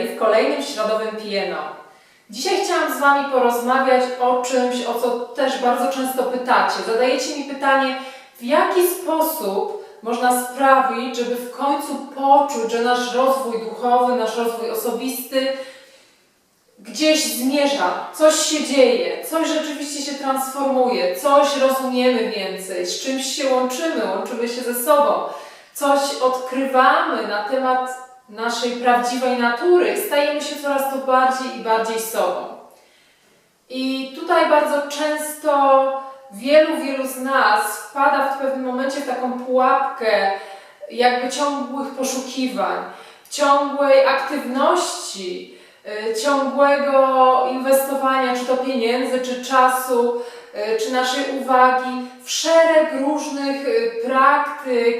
W kolejnym środowym PNO. Dzisiaj chciałam z Wami porozmawiać o czymś, o co też bardzo często pytacie. Zadajecie mi pytanie, w jaki sposób można sprawić, żeby w końcu poczuć, że nasz rozwój duchowy, nasz rozwój osobisty gdzieś zmierza, coś się dzieje, coś rzeczywiście się transformuje, coś rozumiemy więcej, z czymś się łączymy, łączymy się ze sobą, coś odkrywamy na temat naszej prawdziwej natury, stajemy się coraz to bardziej i bardziej sobą. I tutaj bardzo często wielu, wielu z nas wpada w pewnym momencie w taką pułapkę jakby ciągłych poszukiwań, ciągłej aktywności, y, ciągłego inwestowania, czy to pieniędzy, czy czasu, czy naszej uwagi w szereg różnych y, praktyk,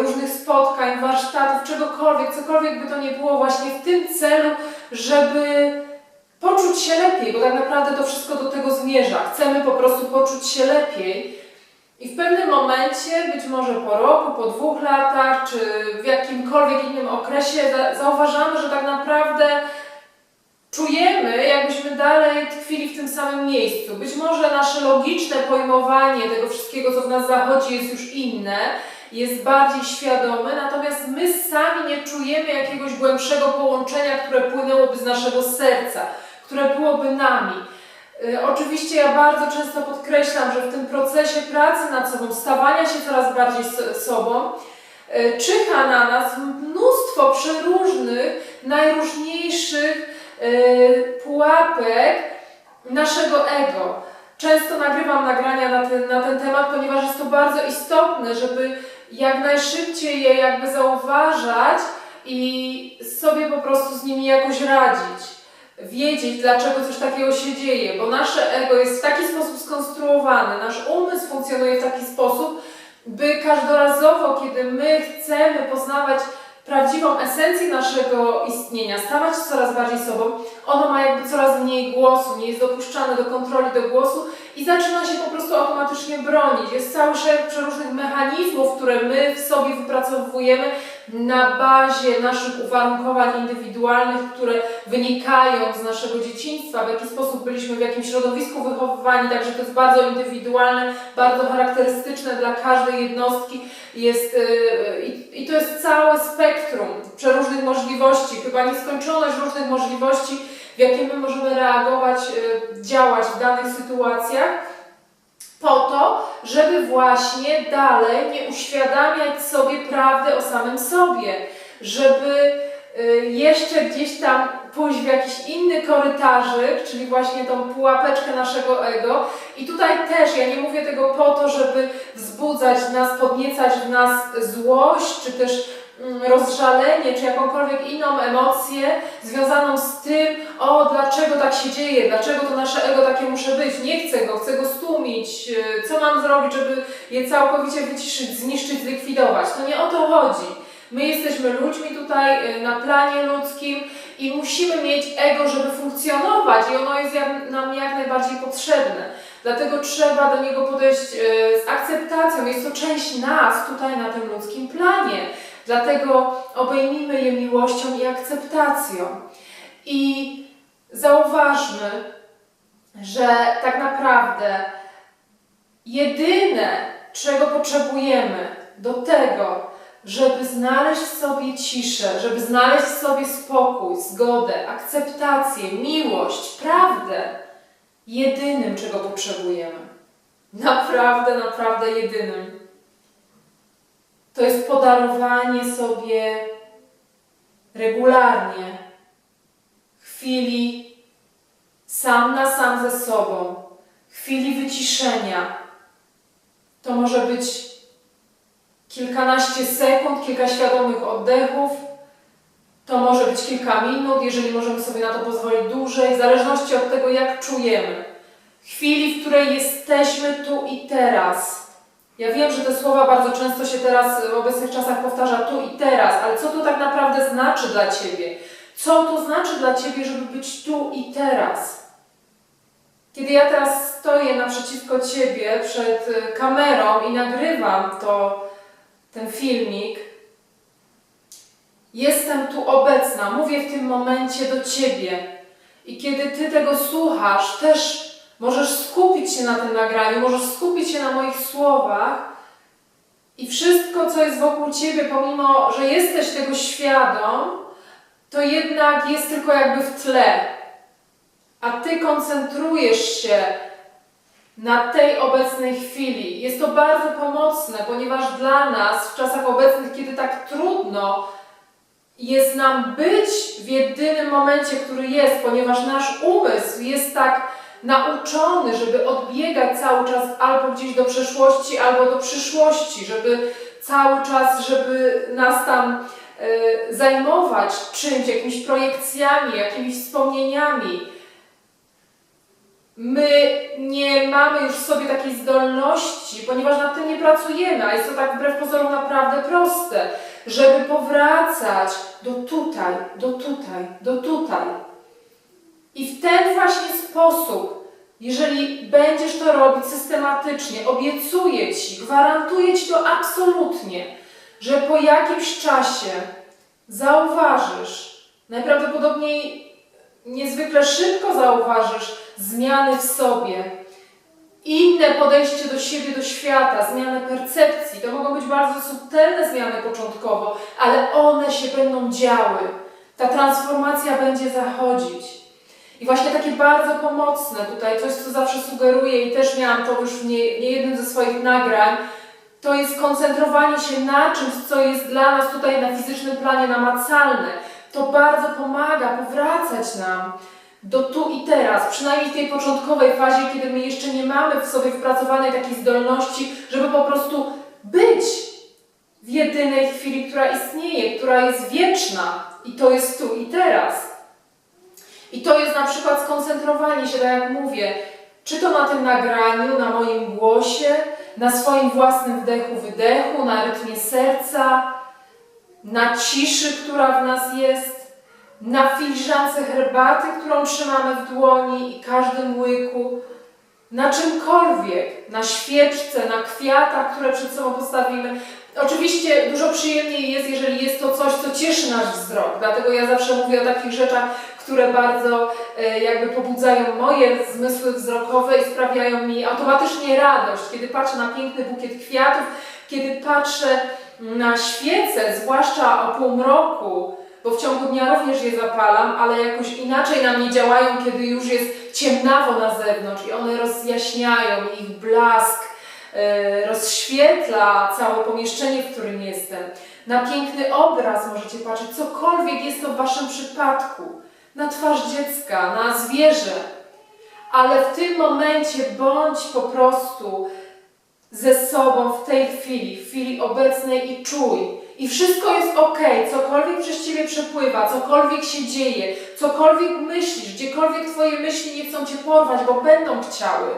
różnych spotkań, warsztatów, czegokolwiek, cokolwiek by to nie było, właśnie w tym celu, żeby poczuć się lepiej, bo tak naprawdę to wszystko do tego zmierza. Chcemy po prostu poczuć się lepiej. I w pewnym momencie, być może po roku, po dwóch latach, czy w jakimkolwiek innym okresie, za- zauważamy, że tak naprawdę czujemy, jakbyśmy dalej tkwili w tym samym miejscu. Być może nasze logiczne pojmowanie tego wszystkiego, co w nas zachodzi, jest już inne, jest bardziej świadome, natomiast my sami nie czujemy jakiegoś głębszego połączenia, które płynęłoby z naszego serca, które byłoby nami. Y, Oczywiście ja bardzo często podkreślam, że w tym procesie pracy nad sobą, stawania się coraz bardziej so- sobą, y, czyha na nas mnóstwo przeróżnych, najróżniejszych pułapek naszego ego. Często nagrywam nagrania na ten, na ten temat, ponieważ jest to bardzo istotne, żeby jak najszybciej je jakby zauważać i sobie po prostu z nimi jakoś radzić wiedzieć, dlaczego coś takiego się dzieje, bo nasze ego jest w taki sposób skonstruowane, nasz umysł funkcjonuje w taki sposób, by każdorazowo, kiedy my chcemy poznawać prawdziwą esencję naszego istnienia, stawać się coraz bardziej sobą, ono ma jakby coraz mniej głosu, nie jest dopuszczane do kontroli do głosu i zaczyna się po prostu automatycznie bronić. Jest cały szereg przeróżnych mechanizmów, które my w sobie wypracowujemy na bazie naszych uwarunkowań indywidualnych, które wynikają z naszego dzieciństwa, w jaki sposób byliśmy w jakim środowisku wychowywani, także to jest bardzo indywidualne, bardzo charakterystyczne dla każdej jednostki. Jest, yy, i, to jest całe spektrum przeróżnych możliwości, chyba nieskończoność różnych możliwości, w jakie my możemy reagować, yy, działać w danych sytuacjach, po to, żeby właśnie dalej nie uświadamiać sobie prawdy o samym sobie, żeby y, jeszcze gdzieś tam pójść w jakiś inny korytarzyk, czyli właśnie tą pułapeczkę naszego ego. I tutaj też ja nie mówię tego po to, żeby wzbudzać nas, podniecać w nas złość, czy też rozżalenie, czy jakąkolwiek inną emocję związaną z tym, o dlaczego tak się dzieje, dlaczego to nasze ego takie muszę być, nie chcę go, chcę go stłumić, y, co mam zrobić, żeby je całkowicie wyciszyć, zniszczyć, zlikwidować. To nie o to chodzi. My jesteśmy ludźmi tutaj y, na planie ludzkim i musimy mieć ego, żeby funkcjonować i ono jest nam jak najbardziej potrzebne. Dlatego trzeba do niego podejść y, z akceptacją. Jest to część nas tutaj na tym ludzkim planie. Dlatego obejmijmy je miłością i akceptacją. I zauważmy, że tak naprawdę jedyne, czego potrzebujemy do tego, żeby znaleźć w sobie ciszę, żeby znaleźć w sobie spokój, zgodę, akceptację, miłość, prawdę, jedynym, czego potrzebujemy, naprawdę, naprawdę jedynym, to jest podarowanie sobie regularnie chwili sam na sam ze sobą, chwili wyciszenia. To może być kilkanaście sekund, kilka świadomych oddechów. To może być kilka minut, jeżeli możemy sobie na to pozwolić dłużej, w zależności od tego, jak czujemy. Chwili, w której jesteśmy tu i teraz. Ja wiem, że te słowa bardzo często się teraz w obecnych czasach powtarza tu i teraz, ale co to tak naprawdę znaczy dla Ciebie? Co to znaczy dla Ciebie, żeby być tu i teraz? Kiedy ja teraz stoję naprzeciwko Ciebie przed y, kamerą i nagrywam to, ten filmik, jestem tu obecna, mówię w tym momencie do Ciebie. I kiedy Ty tego słuchasz, też możesz skupić się na tym nagraniu, możesz skupić się na moich słowach i wszystko, co jest wokół Ciebie, pomimo, że jesteś tego świadom, to jednak jest tylko jakby w tle. A Ty koncentrujesz się na tej obecnej chwili. Jest to bardzo pomocne, ponieważ dla nas w czasach obecnych, kiedy tak trudno jest nam być w jedynym momencie, który jest, ponieważ nasz umysł jest tak nauczony, żeby odbiegać cały czas albo gdzieś do przeszłości, albo do przyszłości, żeby cały czas, żeby nas tam e, zajmować czymś, jakimiś projekcjami, jakimiś wspomnieniami. My nie mamy już w sobie takiej zdolności, ponieważ nad tym nie pracujemy, a jest to tak wbrew pozorom naprawdę proste, żeby powracać do tutaj, do tutaj, do tutaj. I w ten właśnie sposób, jeżeli będziesz to robić systematycznie, obiecuję Ci, gwarantuję Ci to absolutnie, że po jakimś czasie zauważysz, najprawdopodobniej niezwykle szybko zauważysz zmiany w sobie, inne podejście do siebie, do świata, zmianę percepcji. To mogą być bardzo subtelne zmiany początkowo, ale one się będą działy. Ta transformacja będzie zachodzić. I właśnie takie bardzo pomocne tutaj, coś co zawsze sugeruję i też miałam to już w nie, nie jednym ze swoich nagrań, to jest koncentrowanie się na czymś, co jest dla nas tutaj na fizycznym planie namacalne. To bardzo pomaga powracać nam do tu i teraz, przynajmniej w tej początkowej fazie, kiedy my jeszcze nie mamy w sobie wpracowanej takiej zdolności, żeby po prostu być w jedynej chwili, która istnieje, która jest wieczna i to jest tu i teraz. I to jest na przykład skoncentrowanie się, tak jak mówię, czy to na tym nagraniu, na moim głosie, na swoim własnym wdechu, wydechu, na rytmie serca, na ciszy, która w nas jest, na filiżance herbaty, którą trzymamy w dłoni i każdym łyku, na czymkolwiek, na świeczce, na kwiatach, które przed sobą postawimy. Oczywiście dużo przyjemniej jest, jeżeli jest to coś, co cieszy nasz wzrok. Dlatego ja zawsze mówię o takich rzeczach, które bardzo e, jakby pobudzają moje zmysły wzrokowe i sprawiają mi automatycznie radość. Kiedy patrzę na piękny bukiet kwiatów, kiedy patrzę na świece, zwłaszcza o półmroku, bo w ciągu dnia również je zapalam, ale jakoś inaczej na mnie działają, kiedy już jest ciemnawo na zewnątrz i one rozjaśniają, ich blask rozświetla całe pomieszczenie, w którym jestem. Na piękny obraz możecie patrzeć, cokolwiek jest to w Waszym przypadku, na twarz dziecka, na zwierzę, ale w tym momencie bądź po prostu ze sobą w tej chwili, w chwili obecnej i czuj. I wszystko jest ok, cokolwiek przez Ciebie przepływa, cokolwiek się dzieje, cokolwiek myślisz, gdziekolwiek Twoje myśli nie chcą Cię porwać, bo będą chciały.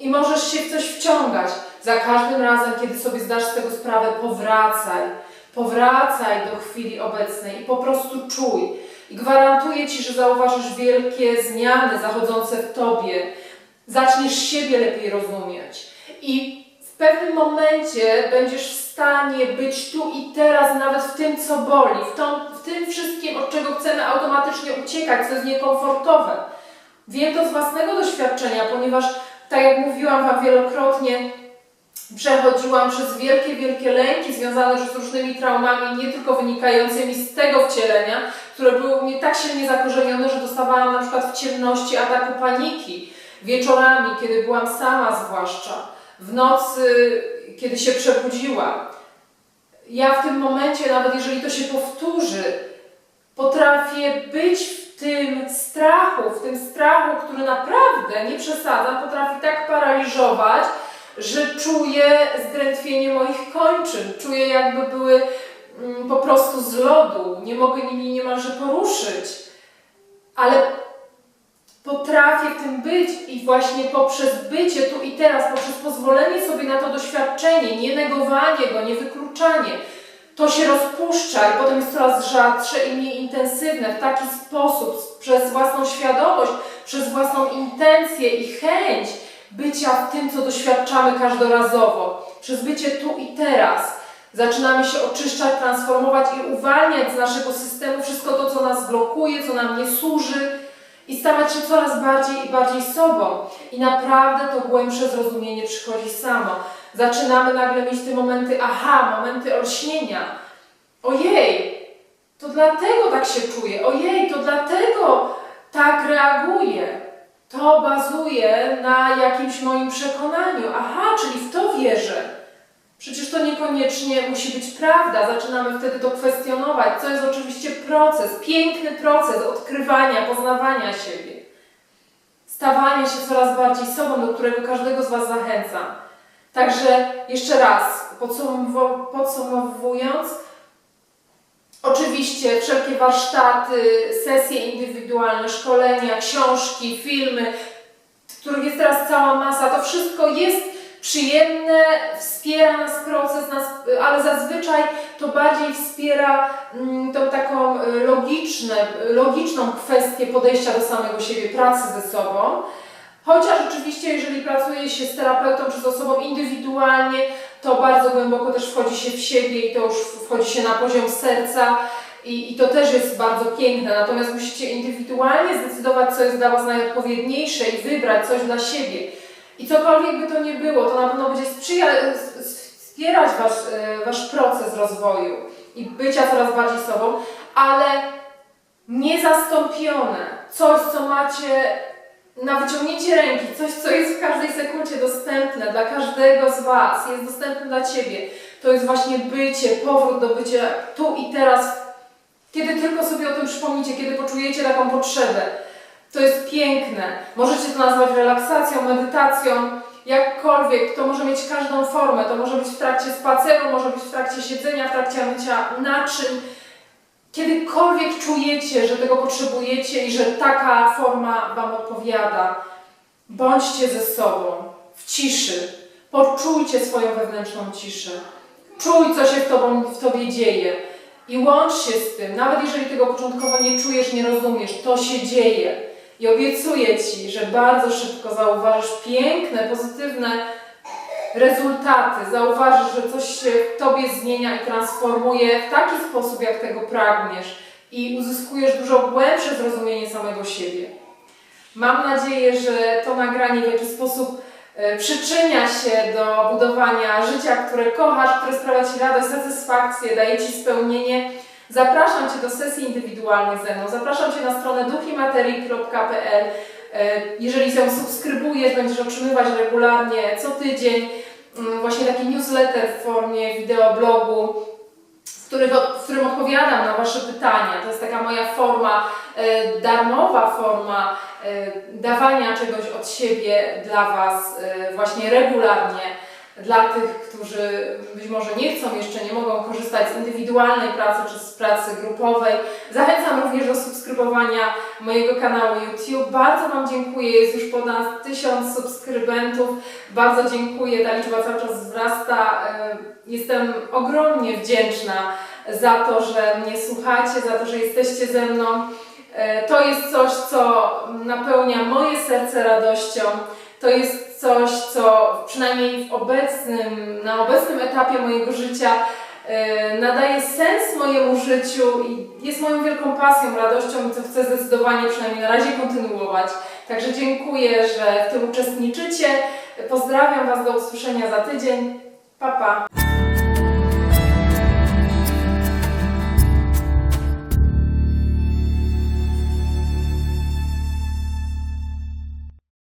I możesz się w coś wciągać. Za każdym razem, kiedy sobie zdasz z tego sprawę, powracaj. Powracaj do chwili obecnej i po prostu czuj. I gwarantuję Ci, że zauważysz wielkie zmiany zachodzące w Tobie. Zaczniesz siebie lepiej rozumieć. I w pewnym momencie będziesz w stanie być tu i teraz, nawet w tym, co boli, w, tą, w tym wszystkim, od czego chcemy automatycznie uciekać, co jest niekomfortowe. Wiem to z własnego doświadczenia, ponieważ, tak jak mówiłam Wam wielokrotnie, przechodziłam przez wielkie, wielkie lęki związane z różnymi traumami, nie tylko wynikającymi z tego wcielenia, które były mnie tak silnie zakorzenione, że dostawałam na przykład w ciemności ataku paniki, wieczorami, kiedy byłam sama zwłaszcza, w nocy, kiedy się przebudziłam. Ja w tym momencie, nawet jeżeli to się powtórzy, potrafię być w tym strachu, w tym strachu, który naprawdę, nie przesadzam, potrafi tak paraliżować, że czuję zdrętwienie moich kończyn, czuję jakby były mm, po prostu z lodu, nie mogę nimi niemalże poruszyć, ale potrafię w tym być i właśnie poprzez bycie tu i teraz, poprzez pozwolenie sobie na to doświadczenie, nie negowanie go, nie wykluczanie, to się rozpuszcza i potem jest coraz rzadsze i mniej intensywne w taki sposób, przez własną świadomość, przez własną intencję i chęć bycia w tym, co doświadczamy każdorazowo, przez bycie tu i teraz, Zaczynamy się oczyszczać, transformować i uwalniać z naszego systemu wszystko to, co nas blokuje, co nam nie służy i stawać się coraz bardziej i bardziej sobą. I naprawdę to głębsze zrozumienie przychodzi samo. Zaczynamy nagle mieć te momenty aha, momenty olśnienia. Ojej, to dlatego tak się czuję. Ojej, to dlatego tak reaguję. To bazuje na jakimś moim przekonaniu. Aha, czyli w to wierzę. Przecież to niekoniecznie musi być prawda. Zaczynamy wtedy to kwestionować, co jest oczywiście proces, piękny proces odkrywania, poznawania siebie. Stawania się coraz bardziej sobą, do którego każdego z Was zachęcam. Także jeszcze raz, podsumow- podsumowując, oczywiście wszelkie warsztaty, sesje indywidualne, szkolenia, książki, filmy, których jest teraz cała masa, to wszystko jest przyjemne, wspiera nas proces, nas, ale zazwyczaj to bardziej wspiera mm, tą taką y, logiczne, logiczną kwestię podejścia do samego siebie, pracy ze sobą. Chociaż oczywiście, jeżeli pracuje się z terapeutą czy z osobą indywidualnie, to bardzo głęboko też wchodzi się w siebie i to już wchodzi się na poziom serca i, i to też jest bardzo piękne. Natomiast musicie indywidualnie zdecydować, co jest dla Was najodpowiedniejsze i wybrać coś dla siebie. I cokolwiek by to nie było, to na pewno będzie wspierać wasz, e, wasz proces rozwoju i bycia coraz bardziej sobą, ale niezastąpione, coś, co macie na wyciągnięcie ręki, coś, co jest w każdej sekundzie dostępne dla każdego z Was, jest dostępne dla Ciebie. To jest właśnie bycie, powrót do bycia tu i teraz, kiedy tylko sobie o tym przypomnicie, kiedy poczujecie taką potrzebę. To jest piękne. Możecie to nazwać relaksacją, medytacją, jakkolwiek. To może mieć każdą formę. To może być w trakcie spaceru, może być w trakcie siedzenia, w trakcie mycia naczyń. Kiedykolwiek czujecie, że tego potrzebujecie i że taka forma Wam odpowiada, bądźcie ze sobą w ciszy. Poczujcie swoją wewnętrzną ciszę. Czuj, co się w, tobą, w Tobie dzieje i łącz się z tym. Nawet jeżeli tego początkowo nie czujesz, nie rozumiesz, to się dzieje. I obiecuję Ci, że bardzo szybko zauważysz piękne, pozytywne rezultaty. Zauważysz, że coś się w Tobie zmienia i transformuje w taki sposób, jak tego pragniesz. I uzyskujesz dużo głębsze zrozumienie samego siebie. Mam nadzieję, że to nagranie w jakiś sposób e, przyczynia się do budowania życia, które kochasz, które sprawia Ci radość, satysfakcję, daje Ci spełnienie. Zapraszam Cię do sesji indywidualnych ze mną. Zapraszam Cię na stronę duchimaterii.pl. E, Jeżeli ją subskrybujesz, będziesz otrzymywać regularnie co tydzień mm, właśnie taki newsletter w formie wideoblogu, w, w którym odpowiadam na Wasze pytania. To jest taka moja forma, e, darmowa forma e, dawania czegoś od siebie dla Was właśnie regularnie. Dla tych, którzy być może nie chcą jeszcze, nie mogą indywidualnej pracy czy z pracy grupowej. Zachęcam również do subskrybowania mojego kanału YouTube. Bardzo Wam dziękuję, jest już ponad 1000 subskrybentów. Bardzo dziękuję, ta liczba cały czas wzrasta. E, Jestem ogromnie wdzięczna za to, że mnie słuchacie, za to, że jesteście ze mną. E, To jest coś, co napełnia moje serce radością. To jest coś, co przynajmniej w obecnym, na obecnym etapie mojego życia nadaje sens mojemu życiu i jest moją wielką pasją, radością co chcę zdecydowanie przynajmniej na razie kontynuować. Także dziękuję, że w tym uczestniczycie. Pozdrawiam Was do usłyszenia za tydzień. Pa, pa.